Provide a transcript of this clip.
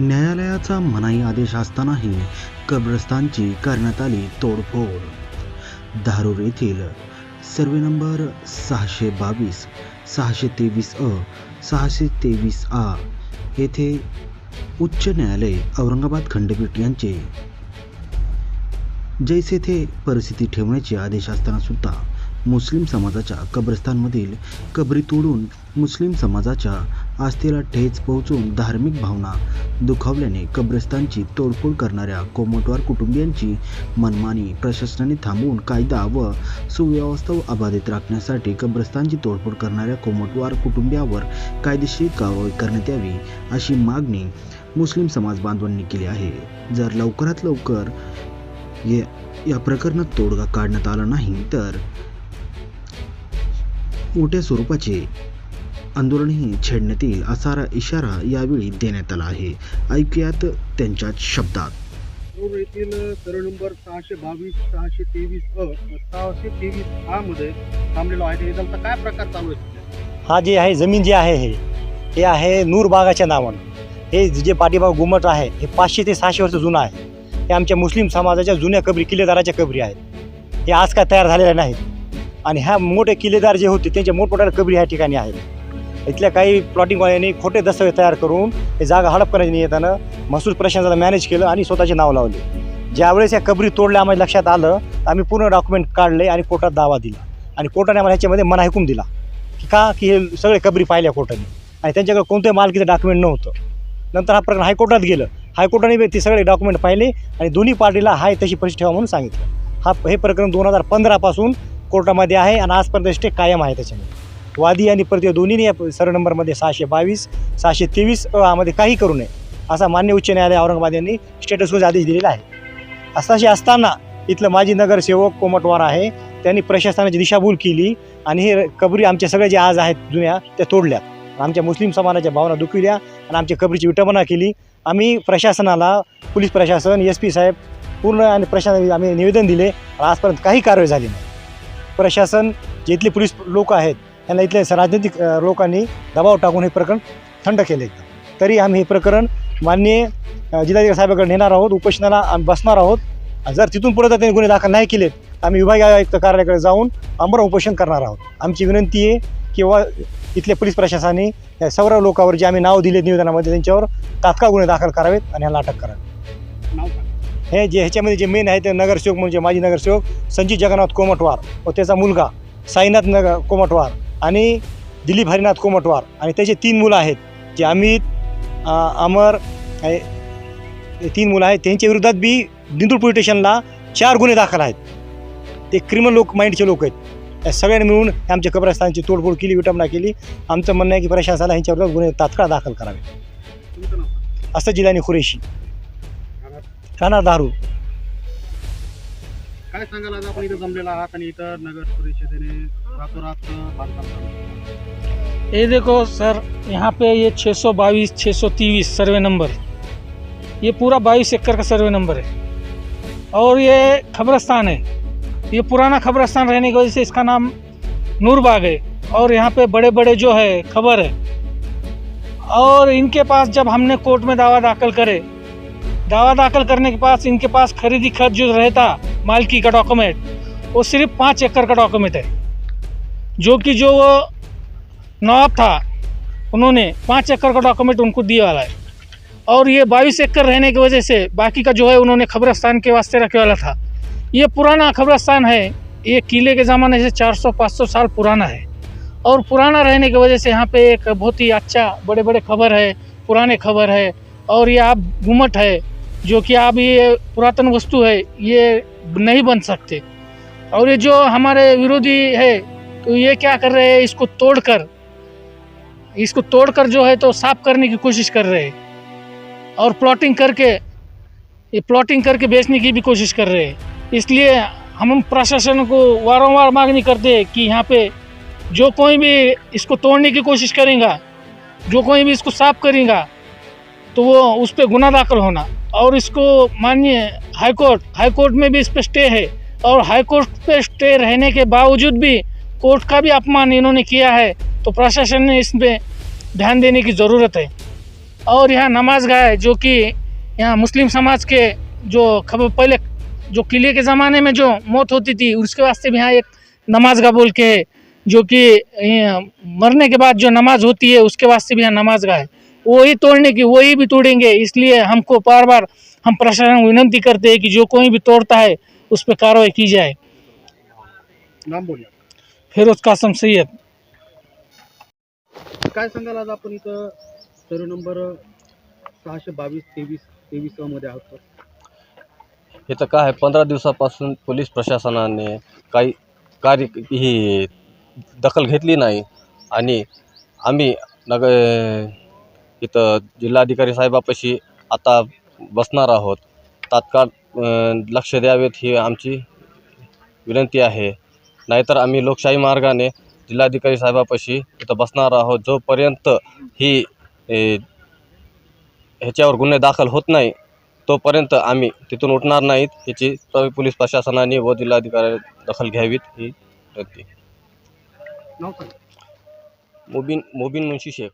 न्यायालयाचा मनाई आदेश असतानाही कब्रस्तानची करण्यात आली तोडफोड. धारूर येथील सर्वे नंबर सहाशे बावीस सहाशे तेवीस अ सहाशे तेवीस आ येथे उच्च न्यायालय औरंगाबाद खंडपीठ यांचे. जैसे थे परिस्थिती ठेवण्याचे आदेश असताना सुद्धा मुस्लिम समाजाच्या कब्रस्तानमधील कबरी तोडून मुस्लिम समाजाच्या आस्थेला ठेच पोहोचून धार्मिक भावना दुखावल्याने कब्रस्तानची तोडफोड करणाऱ्या कोमटवार कुटुंबियांची मनमानी प्रशासनाने थांबवून कायदा व सुव्यवस्था अबाधित राखण्यासाठी कब्रस्तानची तोडफोड करणाऱ्या कोमटवार कुटुंबियावर कायदेशीर कारवाई करण्यात यावी अशी मागणी मुस्लिम समाज बांधवांनी केली आहे. जर लवकरात लवकर या या प्रकरणात तोडगा काढण्यात आला नाही तर मोठ्या स्वरूपाचे आंदोलनही छेडण्यात येईल असा इशारा यावेळी देण्यात आला आहे. ऐकूयात त्यांच्याच शब्दात. रोड येथील नंबर सहाशे बावीस सहाशे तेवीस अ सहाशे तेवीस आ मध्ये थांबलेलो आहे. त्याचा काय प्रकार चालू आहे? हा जे आहे जमीन जे आहे हे हे आहे नूरबागाच्या नावानं. हे जे पाठीमाग गुमट आहे हे पाचशे ते सहाशे वर्ष जुनं आहे. हे आमच्या मुस्लिम समाजाच्या जुन्या कबरी किल्लेदाराच्या कबरी आहेत. हे आज काय तयार झालेल्या नाहीत. आणि ह्या मोठे किल्लेदार जे होते त्यांच्या मोठमोठ्या कबरी ह्या ठिकाणी आहेत. इथल्या काही प्लॉटिंगवाल्यांनी खोटे दस्तऐवज तयार करून हे जागा हडप करण्याच्या येताना महसूल प्रशासनाला मॅनेज केलं आणि स्वतःचे नाव लावले. ज्यावेळेस या कबरी तोडल्या आम्हाला लक्षात आलं आम्ही पूर्ण डॉक्युमेंट काढले आणि कोर्टात दावा दिला. आणि कोर्टाने आम्हाला ह्याच्यामध्ये मना हुकूम दिला. की का की हे सगळे कबरी पाहिल्या कोर्टाने. आणि त्यांच्याकडे कोणत्याही मालकीचं डॉक्युमेंट नव्हतं. नंतर हा प्रकरण हायकोर्टात गेलं. हायकोर्टाने ते सगळे डॉक्युमेंट पाहिले आणि दोन्ही पार्टीला हाय तशी परिस्थिती ठेवा म्हणून सांगितलं. हा हे प्रकरण दोन हजार पंधरापासून कोर्टामध्ये आहे आणि आजपर्यंत स्टे कायम आहे त्याच्यामध्ये. वादी आणि प्रति दोन्हीने या सर्व नंबरमध्ये सहाशे बावीस सहाशे तेवीसमध्ये काही करू नये असा मान्य उच्च न्यायालय औरंगाबाद यांनी स्टेटसवर आदेश दिलेला आहे. असाशी असताना इथलं माजी नगरसेवक कोमटवार आहे त्यांनी प्रशासनाची दिशाभूल केली आणि हे कबरी आमच्या सगळ्या ज्या आज आहेत जुन्या त्या तोडल्या. आमच्या मुस्लिम समाजाच्या भावना दुखविल्या आणि आमच्या कबरीची विटंबना केली. आम्ही प्रशासनाला पोलीस प्रशासन एस पी साहेब पूर्ण आणि प्रशासन आम्ही निवेदन दिले आजपर्यंत काही कारवाई झाली नाही. प्रशासन जे इथले पोलीस लोक आहेत त्यांना इथल्या स- राजनैतिक लोकांनी दबाव टाकून हे प्रकरण थंड केले. तरी आम्ही हे प्रकरण माननीय जिल्हाधिकारी साहेबाकडे नेणार आहोत उपोषणाला आम्ही बसणार आहोत. आणि जर तिथून पुढे जर त्यांनी गुन्हे दाखल नाही केले तर आम्ही विभागीय आयुक्त कार्यालयाकडे जाऊन आमरण उपोषण करणार आहोत. आमची विनंती आहे किंवा इथल्या पोलीस प्रशासनाने या सर्व लोकांवर जे आम्ही नाव दिले निवेदनामध्ये त्यांच्यावर तात्काळ गुन्हे दाखल करावेत आणि ह्याला अटक करावी. हे जे ह्याच्यामध्ये जे मेन आहे ते नगरसेवक म्हणजे माजी नगरसेवक संजीत जगन्नाथ कोमटवार व त्याचा मुलगा साईनाथ नगर कोमटवार आणि दिलीप हरिनाथ कोमटवार आणि त्याचे तीन मुलं आहेत जे अमित अमर तीन मुलं आहेत त्यांच्या विरोधात बी दिंदूर पोलीस स्टेशनला चार गुन्हे दाखल आहेत. ते क्रिमिनल लोक माइंडचे लोक आहेत. या सगळ्यांनी मिळून आमच्या कब्रस्तानची तोडफोड केली विटंबना केली. आमचं म्हणणं आहे की प्रशासनाला ह्यांच्याविरोधात गुन्हे तात्काळ दाखल करावे? असं जिल्हानी खुरेशी. राहणार दारू. ये देखो, सर, यहाँ पे ये 622 623 सर्वे नंबर। ये पूरा 22 एकड़ का सर्वे नंबर है। और ये खबरस्तान है। ये पुराना खबरस्तान रहने की वजह से इसका नाम नूरबाग है। और यहाँ पे बड़े बड़े जो है, खबर है। और इनके पास जब हमने कोर्ट में दावा दाखिल करे दावा दाखिल करने के पास इनके पास खरीदी खत जो रहता मालकी का डॉक्यूमेंट वो सिर्फ़ पाँच एकड़ का डॉक्यूमेंट है। जो कि जो वो नवाब था, उन्होंने पाँच एकड़ का डॉक्यूमेंट उनको दिया वाला है। और ये बाईस एकड़ रहने की वजह से बाकी का जो है उन्होंने खबरस्तान के वास्ते रखे वाला था। ये पुराना खबरस्तान है, ये किले के ज़माने से 400-500 साल पुराना है। और पुराना रहने की वजह से यहाँ पे एक बहुत ही अच्छा बड़े बड़े खबर है, पुराने खबर है, और ये आप घूमट है जो कि अब ये पुरातन वस्तु है, ये नहीं बन सकते। और ये जो हमारे विरोधी है तो ये क्या कर रहे हैं, इसको तोड़कर इसको तोड़कर जो है तो साफ़ करने की कोशिश कर रहे हैं। और प्लॉटिंग करके, ये प्लॉटिंग करके बेचने की भी कोशिश कर रहे हैं। इसलिए हम प्रशासन को वारंवार मांगनी करते हैं कि यहाँ पे जो कोई भी इसको तोड़ने की कोशिश करेगा, जो कोई भी इसको साफ़ करेगा तो वो उस पर गुना दाखिल होना। और इसको मानिए हाईकोर्ट हाईकोर्ट में भी इस पर स्टे है। और हाईकोर्ट पे स्टे रहने के बावजूद भी कोर्ट का भी अपमान इन्होंने किया है तो प्रशासन ने इस पे ध्यान देने की ज़रूरत है। और यहाँ नमाज़ गाह जो कि यहाँ मुस्लिम समाज के जो खबर, पहले जो किले के ज़माने में जो मौत होती थी, उसके वास्ते भी यहाँ एक नमाज़ गाह बोल के है जो कि मरने के बाद जो नमाज़ होती है, उसके वास्ते भी यहाँ नमाज़ गाह है। वही तोड़ने की वही भी तोड़ेंगे। इसलिए हमको बार बार हम प्रशासन को विनंती करते हैं कि जो कोई भी तोड़ता है उस पर कार्रवाई की जाए। नाम बोलूया फिरोज कासम सैयद। काय सांगाल आज आपण इथं? सर्व नंबर सहाशे बावीस तेवीस तेवीस मध्ये आहोत तर. इथं काय आहे? पंधरा दिवसापासून पोलीस प्रशासनाने काही कार्य ही दखल घेतली नाही. आणि आम्ही नग इथं जिल्हाधिकारी साहेबापाशी आता बसणार आहोत. तात्काळ लक्ष द्यावेत ही आमची विनंती आहे. नाहीतर आम्ही लोकशाही मार्गाने जिल्हाधिकारी साहेबापाशी इथं बसणार आहोत. जोपर्यंत ही ह्याच्यावर गुन्हे दाखल होत नाही तोपर्यंत आम्ही तिथून उठणार नाहीत. याची पोलीस प्रशासनाने व जिल्हाधिकारी दखल घ्यावीत ही विनंती. मुबीन मुबीन मुन्शी शेख.